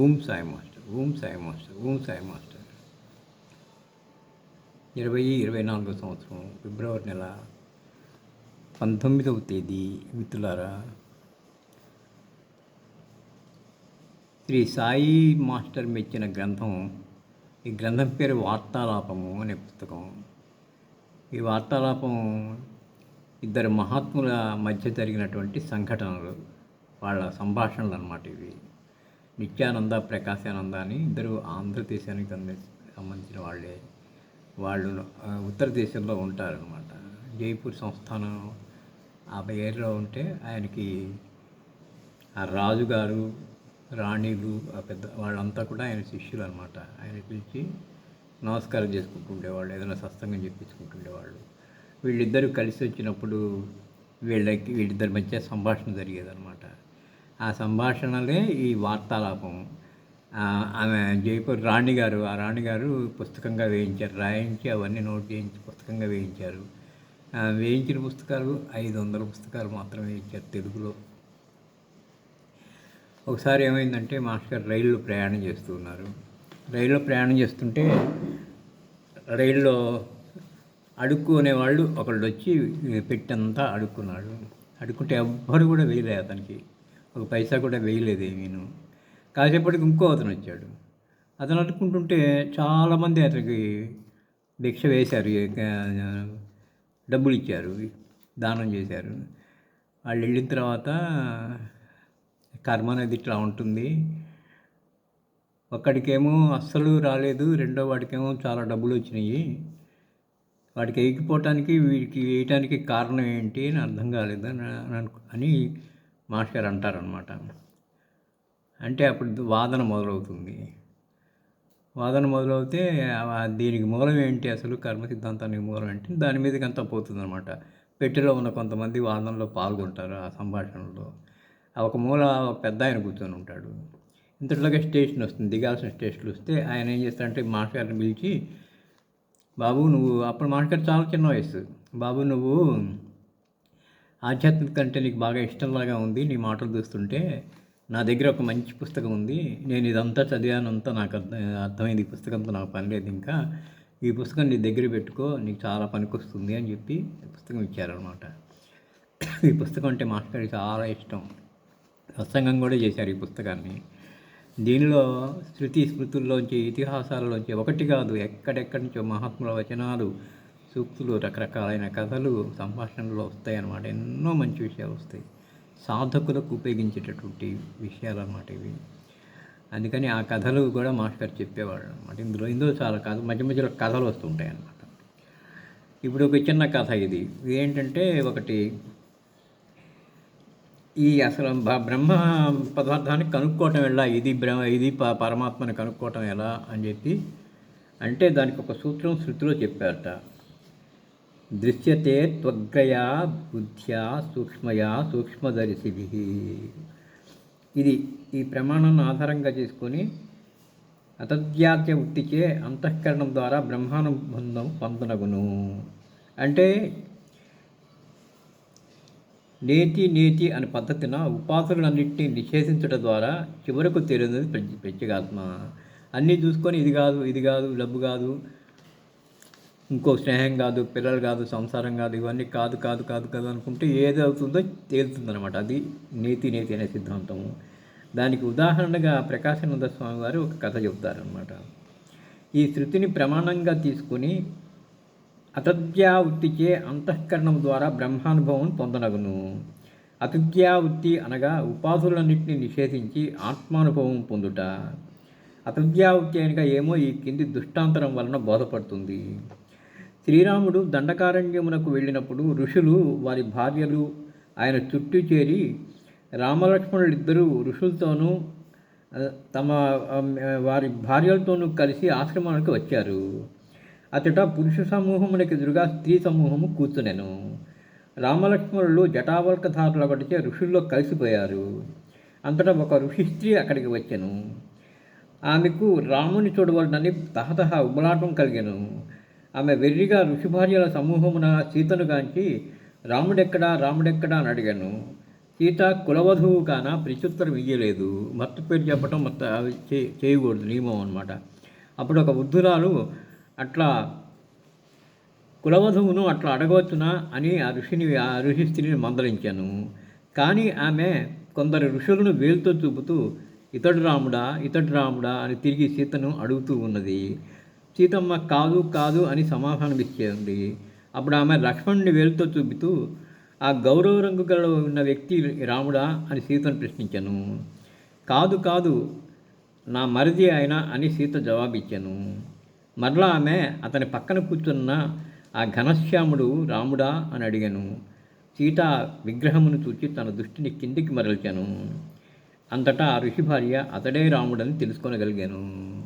Om Sai master Om Sai master Om Sai master. ఇరవై ఇరవై నాలుగో సంవత్సరం ఫిబ్రవరి నెల పంతొమ్మిదవ తేదీ మిత్రులారా. శ్రీ సాయి మాస్టర్ మెచ్చిన గ్రంథం ఈ గ్రంథం పేరు వార్తాలాపము అనే పుస్తకం. ఈ వార్తాలాపం ఇద్దరు మహాత్ముల మధ్య జరిగినటువంటి సంఘటనలు వాళ్ళ సంభాషణలు అన్నమాట ఇవి. నిత్యానంద ప్రకాశానంద అని ఇద్దరు ఆంధ్రదేశానికి సంబంధించిన వాళ్ళే. వాళ్ళు ఉత్తర దేశంలో ఉంటారనమాట జైపూర్ సంస్థానం ఆ పేరులో ఉంటే ఆయనకి ఆ రాజుగారు రాణిలు ఆ పెద్ద వాళ్ళంతా కూడా ఆయన శిష్యులు అనమాట ఆయన పిలిచి నమస్కారం చేసుకుంటుండేవాళ్ళు ఏదైనా సత్సంగం చెప్పించుకుంటుండేవాళ్ళు. వీళ్ళిద్దరూ కలిసి వచ్చినప్పుడు వీళ్ళకి వీళ్ళిద్దరి మధ్య సంభాషణ జరిగేదనమాట ఆ సంభాషణలే ఈ వార్తాలాపం ఆమె జైపూర్ రాణి గారు ఆ రాణి గారు పుస్తకంగా వేయించారు. రాయించి అవన్నీ నోట్ చేయించి పుస్తకంగా వేయించారు. వేయించిన పుస్తకాలు ఐదు వందల పుస్తకాలు మాత్రమే ఇచ్చారు తెలుగులో. ఒకసారి ఏమైందంటే మాస్టర్ రైల్లో ప్రయాణం చేస్తూ ఉన్నారు. రైల్లో ప్రయాణం చేస్తుంటే రైల్లో అడుక్కునే వాళ్ళు ఒకళ్ళు వచ్చి పెట్టంతా అడుక్కున్నాడు అడుక్కుంటే ఎవ్వరు కూడా వేయలేదు అతనికి. ఒక పైసా కూడా వేయలేదు ఏమీను. కాసేపటికి ఇంకో అతను వచ్చాడు. అతను అడుక్కుంటుంటే చాలామంది అతనికి భిక్ష వేశారు డబ్బులు ఇచ్చారు దానం చేశారు. వాళ్ళు వెళ్ళిన తర్వాత కర్మ అనేది ఇట్లా ఉంటుంది. ఒక్కడికేమో అస్సలు రాలేదు రెండో వాడికేమో చాలా డబ్బులు వచ్చినాయి. వాడికి ఎగిపోవటానికి వీడికి వేయటానికి కారణం ఏంటి అని అర్థం కాలేదు అని అని మాస్టర్ అంటారనమాట అంటే అప్పుడు వాదన మొదలవుతుంది. వాదన మొదలవుతే దీనికి మూలం ఏంటి అసలు? కర్మ సిద్ధాంతానికి మూలం ఏంటి? దాని మీదకి అంతా పోతుందన్నమాట. పెట్టెలో ఉన్న కొంతమంది వాదనలో పాల్గొంటారు ఆ సంభాషణలో. ఆ ఒక మూల ఒక పెద్ద ఆయన కూర్చొని ఉంటాడు. ఇంతలోగా స్టేషన్ వస్తుంది. దిగాల్సిన స్టేషన్ వస్తే ఆయన ఏం చేస్తాడంటే మాస్టర్ గారిని పిలిచి బాబు నువ్వు అప్పుడు మాస్టర్ గారు చాలా చిన్న వయసు బాబు నువ్వు ఆధ్యాత్మిక అంటే నీకు బాగా ఇష్టంలాగా ఉంది నీ మాటలు చూస్తుంటే నా దగ్గర ఒక మంచి పుస్తకం ఉంది. నేను ఇదంతా చదివానంతా నాకు అర్థం అర్థమైంది. ఈ పుస్తకంతో నాకు పని లేదు ఇంకా. ఈ పుస్తకం నీ దగ్గర పెట్టుకో నీకు చాలా పనికొస్తుంది అని చెప్పి పుస్తకం ఇచ్చారనమాట ఈ పుస్తకం అంటే మాస్టర్ చాలా ఇష్టం. సత్సంగం కూడా చేశారు ఈ పుస్తకాన్ని. దీనిలో శృతి స్మృతుల్లోంచి ఇతిహాసాలలోంచి ఒకటి కాదు ఎక్కడెక్కడి నుంచో మహాత్ముల వచనాలు సూక్తులు రకరకాలైన కథలు సంభాషణలో వస్తాయన్నమాట. ఎన్నో మంచి విషయాలు వస్తాయి. సాధకులకు ఉపయోగించేటటువంటి విషయాలు అన్నమాట ఇవి. అందుకని ఆ కథలు కూడా మాస్టర్ గారు చెప్పేవాళ్ళు అనమాట ఇందులో ఇందులో చాలా కథ మధ్య మధ్యలో కథలు వస్తుంటాయి అన్నమాట ఇప్పుడు ఒక చిన్న కథ ఇది. ఏంటంటే ఒకటి ఈ అసలు బ- బ్రహ్మ పదార్థాన్ని కనుక్కోవటం ఎలా? ఇది బ్రహ్మ ఇది ప- పరమాత్మని కనుక్కోవటం ఎలా అని చెప్పి అంటే దానికి ఒక సూత్రం శృతిలో చెప్పారట. దృశ్యతే త్వగ్రయా బుద్ధ్యా సూక్ష్మయా సూక్ష్మదర్శిభి. ఇది ఈ ప్రమాణాన్ని ఆధారంగా చేసుకొని అతద్యాత్య వృత్తిచే అంతఃకరణం ద్వారా బ్రహ్మానుబంధం పొందనగును. అంటే నేతి నేతి అనే పద్ధతిన ఉపాసనలన్నింటినీ నిషేధించడం ద్వారా చివరకు తేలినది ప్రత్యేగాత్మ. అన్నీ చూసుకొని ఇది కాదు ఇది కాదు డబ్బు కాదు ఇంకో స్నేహం కాదు పిల్లలు కాదు సంసారం కాదు ఇవన్నీ కాదు కాదు కాదు కాదు అనుకుంటే ఏది అవుతుందో తేలుతుందనమాట అది నీతి నీతి అనే సిద్ధాంతము. దానికి ఉదాహరణగా ప్రకాశానంద స్వామి వారు ఒక కథ చెబుతారనమాట ఈ శృతిని ప్రమాణంగా తీసుకొని అతద్యావృత్తిచే అంతఃకరణం ద్వారా బ్రహ్మానుభవం పొందనగును. అతద్యావృత్తి అనగా ఉపాధులన్నింటినీ నిషేధించి ఆత్మానుభవం పొందుట. అతద్యావృత్తి అనగా ఏమో ఈ కింది దుష్టాంతరం వలన బోధపడుతుంది. శ్రీరాముడు దండకారణ్యమునకు వెళ్ళినప్పుడు ఋషులు వారి భార్యలు ఆయన చుట్టూ చేరి రామలక్ష్మణులు ఇద్దరు ఋషులతోనూ తమ వారి భార్యలతోనూ కలిసి ఆశ్రమానికి వచ్చారు. అతట పురుష సమూహమునికి ఎదురుగా స్త్రీ సమూహము కూర్చునెను. రామలక్ష్మణులు జటావల్కధారుల పడితే ఋషుల్లో కలిసిపోయారు. అంతటా ఒక ఋషి స్త్రీ అక్కడికి వచ్చాను. ఆమెకు రాముని చూడవలనని తహతహ ఉబలాటం కలిగాను. ఆమె వెర్రిగా ఋషిభార్యల సమూహమున సీతను గాంచి రాముడెక్కడా రాముడెక్కడా అని అడిగాను. సీత కులవధువు కాన ప్రత్యుత్తరం ఇయ్యలేదు. మత్త పేరు చెప్పడం మొత్తం అవి చే- చేయకూడదు నియమం అనమాట అప్పుడు ఒక వృద్ధురాలు అట్లా కులవధువును అట్లా అడగవచ్చునా అని ఆ ఋషిని ఆ ఋషి స్త్రీని మందలించాను. కానీ ఆమె కొందరు ఋషులను వేలుతో చూపుతూ ఇతడు రాముడా ఇతడు రాముడా అని తిరిగి సీతను అడుగుతూ ఉన్నది. సీతమ్మ కాదు కాదు అని సమాధానం ఇచ్చేయండి అప్పుడు ఆమె లక్ష్మణుని వేలుతో చూపుతూ ఆ గౌరవ రంగు గల ఉన్న వ్యక్తి రాముడా? అని సీతను ప్రశ్నించాను. కాదు కాదు నా మరిది ఆయన అని సీత జవాబిచ్చాను. మరలా ఆమె అతని పక్కన కూర్చున్న ఆ ఘనశ్యాముడు రాముడా? అని అడిగాను. సీత విగ్రహమును చూచి తన దృష్టిని కిందికి మరల్చాను. అంతటా ఆ ఋషి భార్య అతడే రాముడని తెలుసుకోగలిగాను.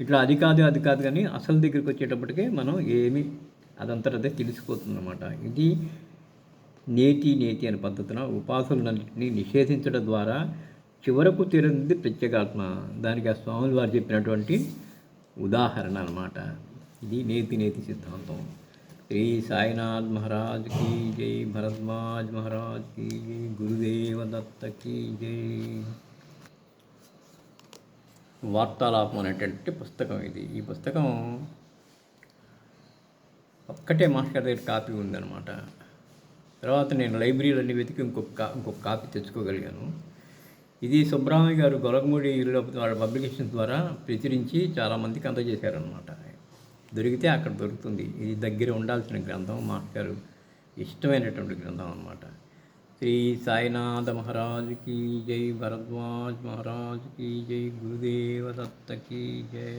ఇట్లా అది కాదు అది కాదు కానీ అసలు దగ్గరికి వచ్చేటప్పటికే మనం ఏమి అదంతటదే తెలిసిపోతుంది అనమాట ఇది నేతి నేతి అనే పద్ధతిన ఉపాసనలన్నింటినీ నిషేధించడం ద్వారా చివరకు తీరింది ప్రత్యేగాత్మ. దానికి ఆ స్వాములు వారు చెప్పినటువంటి ఉదాహరణ అనమాట ఇది నేతి నేతి సిద్ధాంతం. శ్రీ సాయినాథ్ మహారాజ్ కీ జై భరద్వాజ్ మహారాజ్ కీ జై గురుదేవ దత్త కీ జై. వార్తాలాపం అనేటువంటి పుస్తకం ఇది. ఈ పుస్తకం ఒక్కటే మాస్టర్ దగ్గర కాపీ ఉందన్నమాట. తర్వాత నేను లైబ్రరీలన్నీ వెతికి ఇంకొక కా- ఇంకొక కాపీ తెచ్చుకోగలిగాను. ఇది సుబ్రహ్మణ్య గారు గొలగమూడి ఇల్లు వాళ్ళ పబ్లికేషన్ ద్వారా ప్రచురించి చాలామందికి అందజేశారనమాట దొరికితే అక్కడ దొరుకుతుంది. ఇది దగ్గర ఉండాల్సిన గ్రంథం మాస్టర్ గారు ఇష్టమైనటువంటి గ్రంథం అనమాట శ్రీ సాయినాథ మహారాజ్ కీ జై భరద్వాజ్ మహారాజ్ కీ జై గురుదేవ దత్త కీ జై